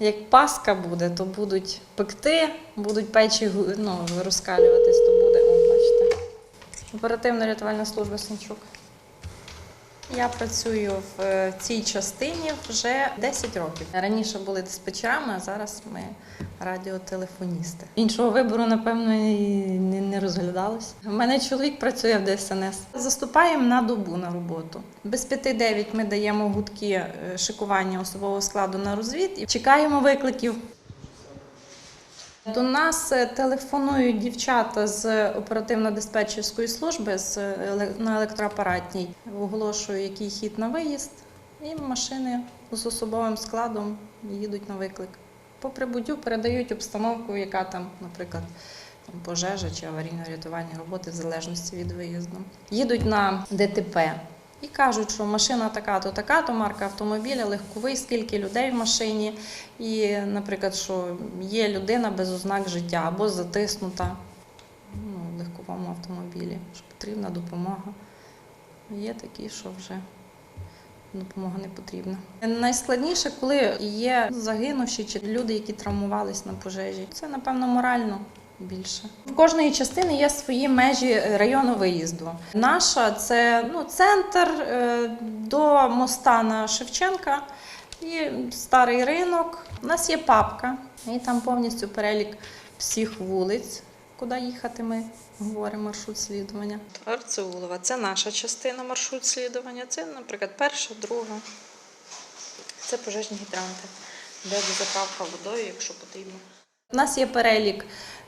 Як паска буде, то будуть пекти, будуть печі ну, розкалюватись, то буде, о, бачите. Оперативна рятувальна служба Сенчук. Я працюю в е, цій частині вже 10 років. Раніше були диспетчерами, а зараз ми радіотелефоністи. Іншого вибору, напевно, і не, розглядалось. У мене чоловік працює в ДСНС. Заступаємо на добу на роботу. Без 5-9 ми даємо гудки е, шикування особового складу на розвід і чекаємо викликів. До нас е, телефонують дівчата з оперативно-диспетчерської служби з еле- на електроапаратній. Оголошую, який хід на виїзд, і машини з особовим складом їдуть на виклик. По прибуттю передають обстановку, яка там, наприклад, пожежа чи аварійно-рятувальні роботи, в залежності від виїзду. Їдуть на ДТП. І кажуть, що машина така-то, така-то, марка автомобіля, легковий, скільки людей в машині. І, наприклад, що є людина без ознак життя або затиснута ну, в легковому автомобілі, що потрібна допомога. Є такі, що вже допомога не потрібна. Найскладніше, коли є загинувші чи люди, які травмувались на пожежі. Це, напевно, морально. Більше в кожної частини є свої межі району виїзду. Наша це ну, центр е, до моста на Шевченка і старий ринок. У нас є папка, і там повністю перелік всіх вулиць, куди їхати. Ми говоримо маршрут слідування. Арцеулова це наша частина маршрут слідування. Це, наприклад, перша, друга. Це пожежні гідранти, де заправка водою, якщо потрібно. У нас є перелік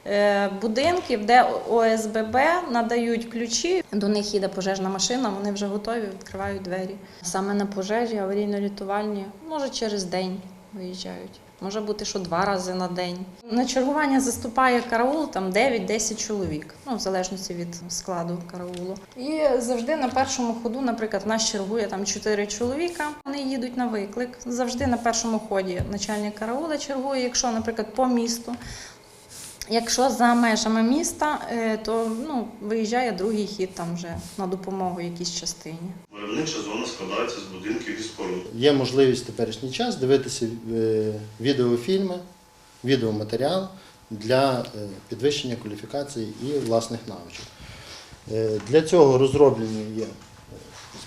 е, будинків, де ОСББ надають ключі. До них їде пожежна машина, вони вже готові, відкривають двері. Саме на пожежі аварійно-рятувальні, може через день виїжджають. Може бути, що два рази на день. На чергування заступає караул там 9-10 чоловік, ну в залежності від складу караулу. І завжди на першому ходу, наприклад, в нас чергує там 4 чоловіка. Вони їдуть на виклик. Завжди на першому ході начальник караула чергує, якщо, наприклад, по місту. Якщо за межами міста, е, то ну, виїжджає другий хід там вже на допомогу якійсь частині. Виробнича зона складається з будинків і споруд. Є можливість в теперішній час дивитися е, відеофільми, відеоматеріал для е, підвищення кваліфікації і власних навичок. Для цього розроблені є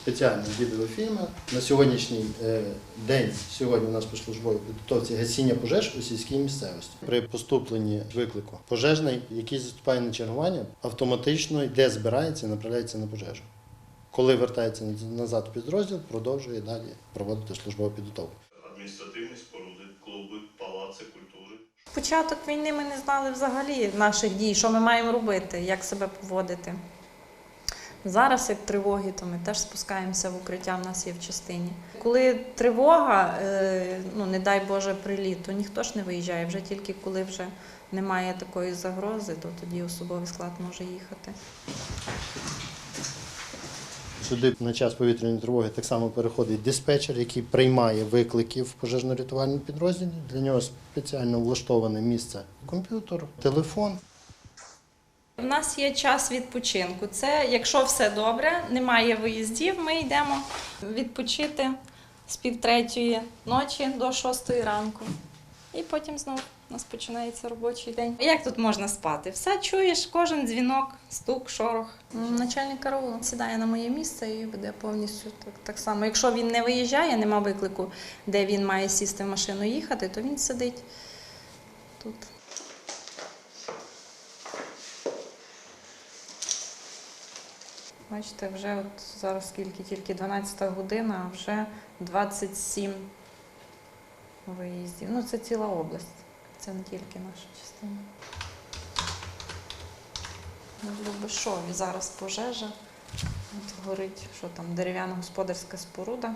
спеціальні відеофільми. На сьогоднішній е, день, сьогодні у нас по службовій підготовці гасіння пожеж у сільській місцевості. При поступленні виклику пожежний, який заступає на чергування, автоматично йде, збирається і направляється на пожежу. Коли вертається назад у підрозділ, продовжує далі проводити службову підготовку. Адміністративні споруди, клуби, палаци культури. Початок війни ми не знали взагалі наших дій, що ми маємо робити, як себе поводити. Зараз, як тривоги, то ми теж спускаємося в укриття, в нас є в частині. Коли тривога, е, ну не дай Боже, приліт, то ніхто ж не виїжджає. Вже тільки коли вже немає такої загрози, то тоді особовий склад може їхати. Сюди на час повітряної тривоги так само переходить диспетчер, який приймає виклики в пожежно-рятувальному підрозділі. Для нього спеціально влаштоване місце комп'ютер, телефон. У нас є час відпочинку. Це якщо все добре, немає виїздів, ми йдемо відпочити з півтретьої ночі до шостої ранку. І потім знову у нас починається робочий день. Як тут можна спати? Все чуєш, кожен дзвінок, стук, шорох. Начальник караулу сідає на моє місце і буде повністю так, так само. Якщо він не виїжджає, нема виклику, де він має сісти в машину і їхати, то він сидить тут. Бачите, вже от зараз скільки тільки 12 година, а вже 27 виїздів. Ну, це ціла область. Це не тільки наша частина. В Любишові зараз пожежа. От горить, що там, дерев'яна господарська споруда.